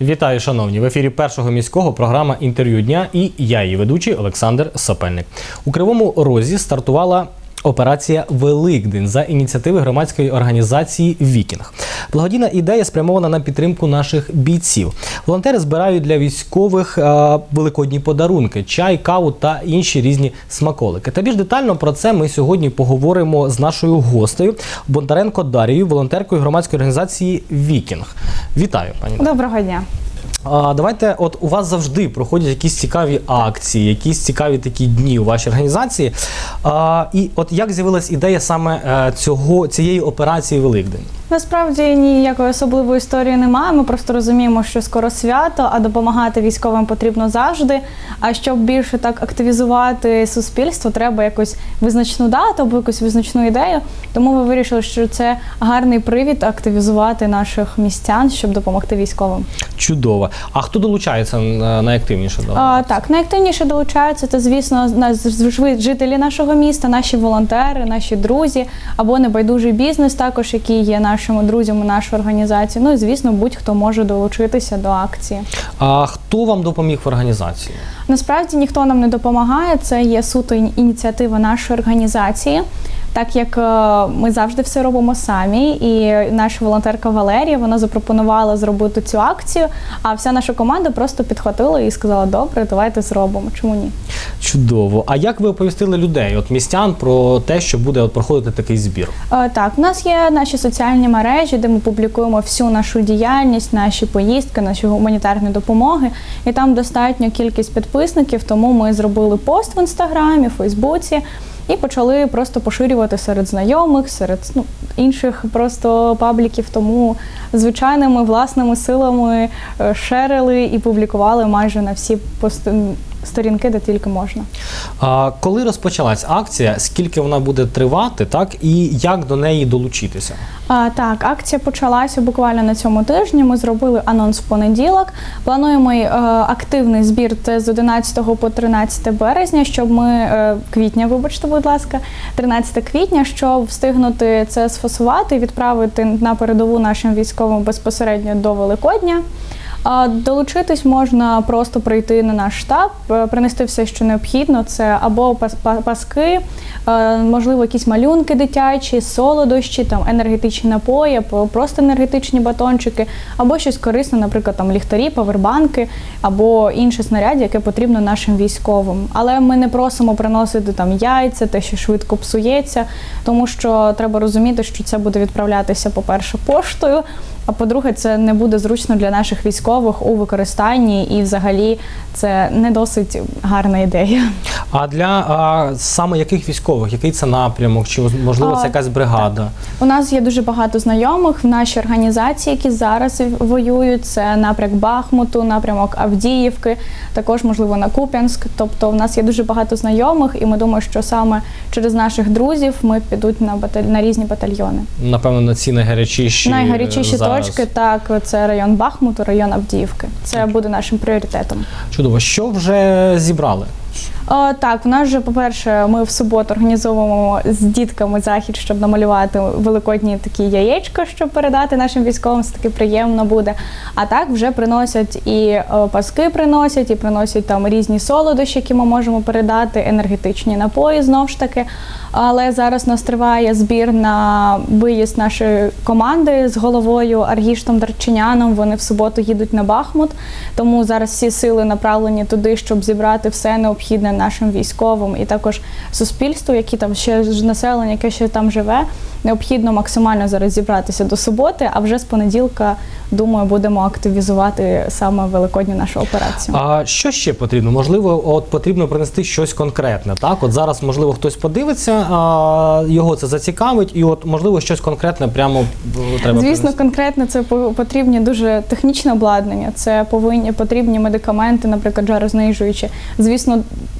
Вітаю, шановні! В ефірі першого міського програма інтерв'ю дня і я, її ведучий Олександр Сапельник. У Кривому Розі стартувала операція Великдень за ініціативи громадської організації Вікінг. Благодійна ідея спрямована на підтримку наших бійців. Волонтери збирають для військових е, великодні подарунки, чай, каву та інші різні смаколики. Та більш детально про це ми сьогодні поговоримо з нашою гостею Бондаренко Дарією, волонтеркою громадської організації Вікінг. Вітаю, пані. Доброго дня. Давайте, от у вас завжди проходять якісь цікаві акції, якісь цікаві такі дні у вашій організації. І от як з'явилась ідея саме е, цього цієї операції Великдень? Насправді ніякої особливої історії немає. Ми просто розуміємо, що скоро свято, а допомагати військовим потрібно завжди. А щоб більше так активізувати суспільство, треба якусь визначну дату або якусь визначну ідею. Тому ми вирішили, що це гарний привід активізувати наших містян, щоб допомогти військовим. Чудово. А хто долучається е, найактивніше до А, так, найактивніше долучаються це, звісно, жителі нашого міста, наші волонтери, наші друзі або небайдужий бізнес, також який є нашими друзями нашу організацію. Ну і звісно, будь-хто може долучитися до акції. А хто вам допоміг в організації? Насправді ніхто нам не допомагає. Це є суто ініціатива нашої організації. Так як е, ми завжди все робимо самі, і наша волонтерка Валерія вона запропонувала зробити цю акцію. А вся наша команда просто підхватила і сказала: добре, давайте зробимо. Чому ні? Чудово. А як ви оповістили людей, от містян, про те, що буде от проходити такий збір? Е, Так, у нас є наші соціальні мережі, де ми публікуємо всю нашу діяльність, наші поїздки, наші гуманітарні допомоги. І там достатня кількість підписників, тому ми зробили пост в інстаграмі, Фейсбуці. І почали просто поширювати серед знайомих, серед ну, інших просто пабліків. Тому звичайними власними силами е, шерили і публікували майже на всі пост... сторінки, де тільки можна. А, коли розпочалась акція, скільки вона буде тривати, так і як до неї долучитися? А, так, акція почалася буквально на цьому тижні. Ми зробили анонс в понеділок. Плануємо е, активний збір це з 11 по 13 березня, щоб ми е, квітня, вибачте, будь ласка, 13 квітня, щоб встигнути це сфасувати і відправити на передову нашим військовим безпосередньо до Великодня. Долучитись можна просто прийти на наш штаб, е, принести все, що необхідно. Це або пас- паски, е, можливо, якісь малюнки дитячі, солодощі, там енергетичні напої, просто енергетичні батончики, або щось корисне, наприклад, там ліхтарі, павербанки, або інше снаряддя, яке потрібно нашим військовим. Але ми не просимо приносити там яйця, те, що швидко псується, тому що треба розуміти, що це буде відправлятися, по-перше, поштою. А по-друге, це не буде зручно для наших військових у використанні, і взагалі це не досить гарна ідея. А для а, саме яких військових, який це напрямок, чи можливо це якась бригада? У нас є дуже багато знайомих в нашій організації, які зараз воюють. Це напрямок Бахмуту, напрямок Авдіївки, також можливо на Куп'янськ. Тобто, в нас є дуже багато знайомих, і ми думаємо, що саме через наших друзів ми підуть на баталь... на різні батальйони. Напевно, на ці найгарячіші Найгарячіші зараз. Точки так це район Бахмуту, район Авдіївки. Це буде нашим пріоритетом. Чудово. Що вже зібрали? О, так, у нас же, по-перше, ми в суботу організовуємо з дітками захід, щоб намалювати великодні такі яєчка, щоб передати нашим військовим. Це таки приємно буде. А так вже приносять і паски приносять, і приносять там різні солодощі, які ми можемо передати, енергетичні напої знов ж таки. Але зараз нас триває збір на виїзд нашої команди з головою Аргіштом Дарчиняном. Вони в суботу їдуть на Бахмут. Тому зараз всі сили направлені туди, щоб зібрати все необхідне нашим військовим і також суспільству, які там ще ж населення, яке ще там живе. Необхідно максимально зараз зібратися до суботи, а вже з понеділка, думаю, будемо активізувати саме великодню нашу операцію. А що ще потрібно? Можливо, от потрібно принести щось конкретне. Так, от зараз, можливо, хтось подивиться, а, його це зацікавить, і от можливо щось конкретне прямо е, треба Звісно, принести. конкретно це по- потрібні дуже технічне обладнання. Це повинні потрібні медикаменти, наприклад, жарознижуючі. Звісно,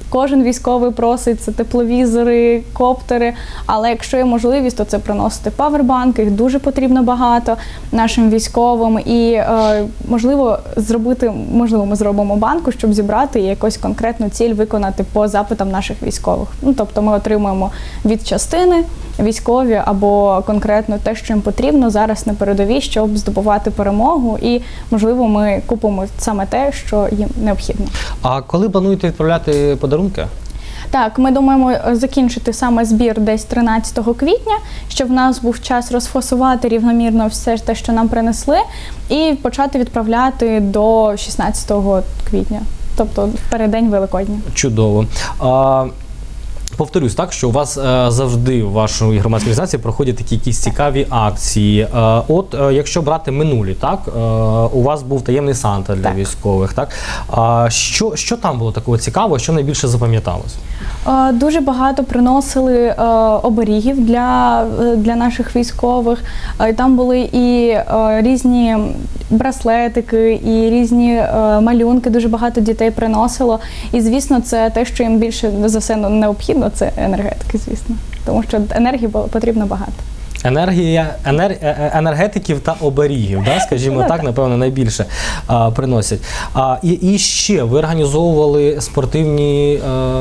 кожен військовий просить це тепловізори, коптери. Але якщо є можливість, то це приносити павербанки. Їх дуже потрібно багато нашим військовим. І е, можливо зробити, можливо, ми зробимо банку, щоб зібрати якусь конкретну ціль виконати по запитам наших військових. Ну тобто ми отримуємо від частини військові або конкретно те, що їм потрібно зараз на передовій, щоб здобувати перемогу, і можливо ми купимо саме те, що їм необхідно. А коли плануєте відправляти подарунки? Так, ми думаємо е, закінчити саме збір десь 13 квітня, щоб в нас був час розфасувати рівномірно все те, що нам принесли, і почати відправляти до 16 квітня, тобто в переддень Великодня. Чудово. А, повторюсь, так що у вас е, завжди в вашій громадській організації проходять такі якісь цікаві акції. Е, от е, якщо брати минулі, так е, у вас був таємний Санта для Так. військових. Так що, що там було такого цікавого, що найбільше запам'яталось? Е, Дуже багато приносили е, оберігів для, для наших військових. Е, Там були і е, різні браслетики, і різні е, малюнки. Дуже багато дітей приносило. І звісно, це те, що їм більше за все ну, необхідно, це енергетики, звісно. Тому що енергії було- потрібно багато. Енергія енер, е- е- енергетиків та оберігів, да, скажімо Ну, так, напевно, найбільше а, приносять. А, і, і ще ви організовували спортивні,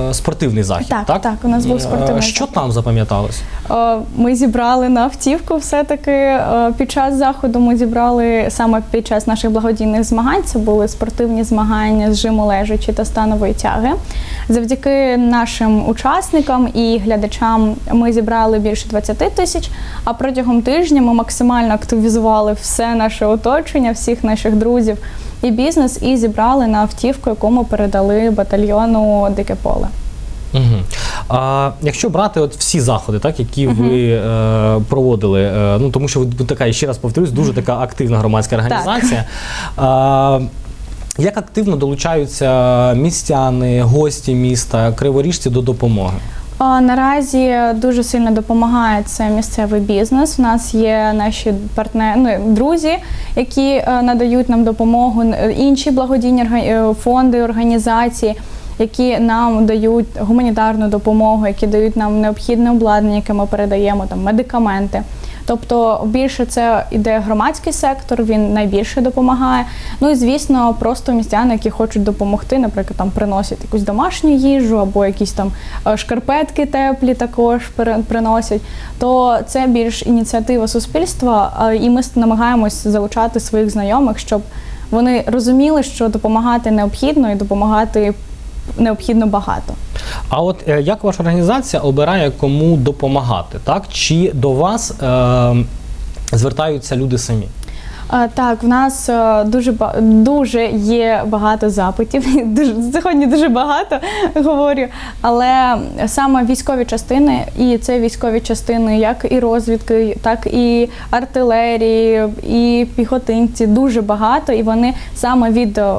е, спортивний захід. Так, так, так, у нас був спортивний Що захід. там запам'яталось? Ми зібрали на автівку все-таки е, під час заходу. Ми зібрали саме під час наших благодійних змагань. Це були спортивні змагання з жиму лежачі та станової тяги. Завдяки нашим учасникам і глядачам ми зібрали більше 20 тисяч. А протягом тижня ми максимально активізували все наше оточення, всіх наших друзів і бізнес, і зібрали на автівку, яку ми передали батальйону Дике поле. Угу. А, якщо брати от всі заходи, так, які ви е, проводили, е, ну тому що ви така, ще раз повторюсь, дуже така активна громадська організація. Як активно долучаються містяни, гості міста, криворіжці до допомоги? Наразі дуже сильно допомагає це місцевий бізнес. У нас є наші партнери, ну, друзі, які е, надають нам допомогу, інші благодійні е, фонди, організації, які нам дають гуманітарну допомогу, які дають нам необхідне обладнання, яке ми передаємо, там медикаменти. Тобто більше це іде громадський сектор, він найбільше допомагає. Ну і звісно, просто містяни, які хочуть допомогти, наприклад, там приносять якусь домашню їжу або якісь там е, шкарпетки теплі також приносять. То це більш ініціатива суспільства, і ми намагаємось залучати своїх знайомих, щоб вони розуміли, що допомагати необхідно і допомагати необхідно багато. А от е, як ваша організація обирає кому допомагати? Так? Чи до вас е, звертаються люди самі? Так, в нас е, дуже дуже є багато запитів. Дуже сьогодні дуже багато говорю. Але саме військові частини, і це військові частини, як і розвідки, так і артилерії, і піхотинці. Дуже багато, і вони саме від е,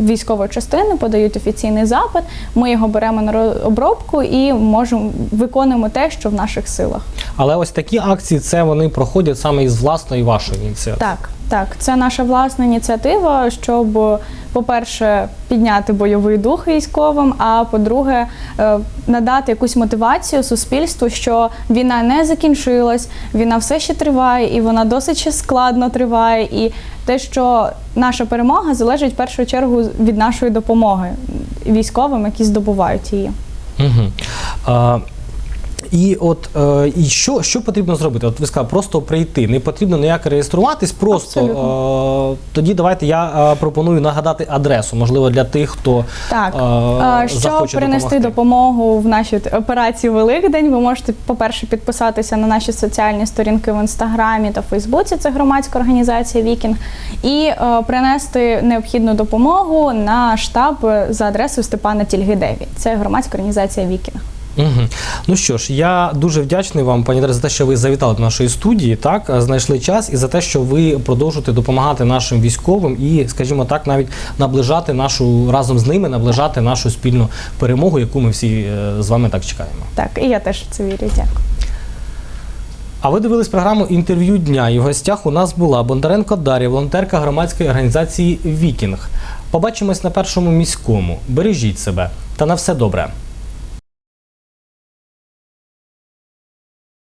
військової частини подають офіційний запит. Ми його беремо на ро- обробку і можемо виконуємо те, що в наших силах. Але ось такі акції це вони проходять саме із власної вашої ініціативи. Так, так, це наша власна ініціатива, щоб, по-перше, підняти бойовий дух військовим, а по-друге, е, надати якусь мотивацію суспільству, що війна не закінчилась, війна все ще триває, і вона досить складно триває. І те, що наша перемога залежить в першу чергу від нашої допомоги військовим, які здобувають її. Угу. А, і от е, і що, що потрібно зробити? От ви сказали, просто прийти. Не потрібно ніяк реєструватись, просто е, тоді давайте я е, пропоную нагадати адресу, можливо, для тих, хто Так, щоб принести допомогу в нашій операції Великдень, ви можете, по-перше, підписатися на наші соціальні сторінки в інстаграмі та Фейсбуці. Це громадська організація Вікінг, і принести необхідну допомогу на штаб за адресою Степана Тільги 9. Це громадська організація Вікінг. Угу. Ну що ж, я дуже вдячний вам, пані Дар'я, за те, що ви завітали до нашої студії, так е, знайшли час, і за те, що ви продовжуєте допомагати нашим військовим і, скажімо так, навіть наближати нашу разом з ними, наближати нашу спільну перемогу, яку ми всі е, з вами так чекаємо. Так, і я теж в це вірю. Дякую. А ви дивились програму інтерв'ю дня. І в гостях у нас була Бондаренко Дар'я, волонтерка громадської організації Вікінг. Побачимось на першому міському. Бережіть себе та на все добре.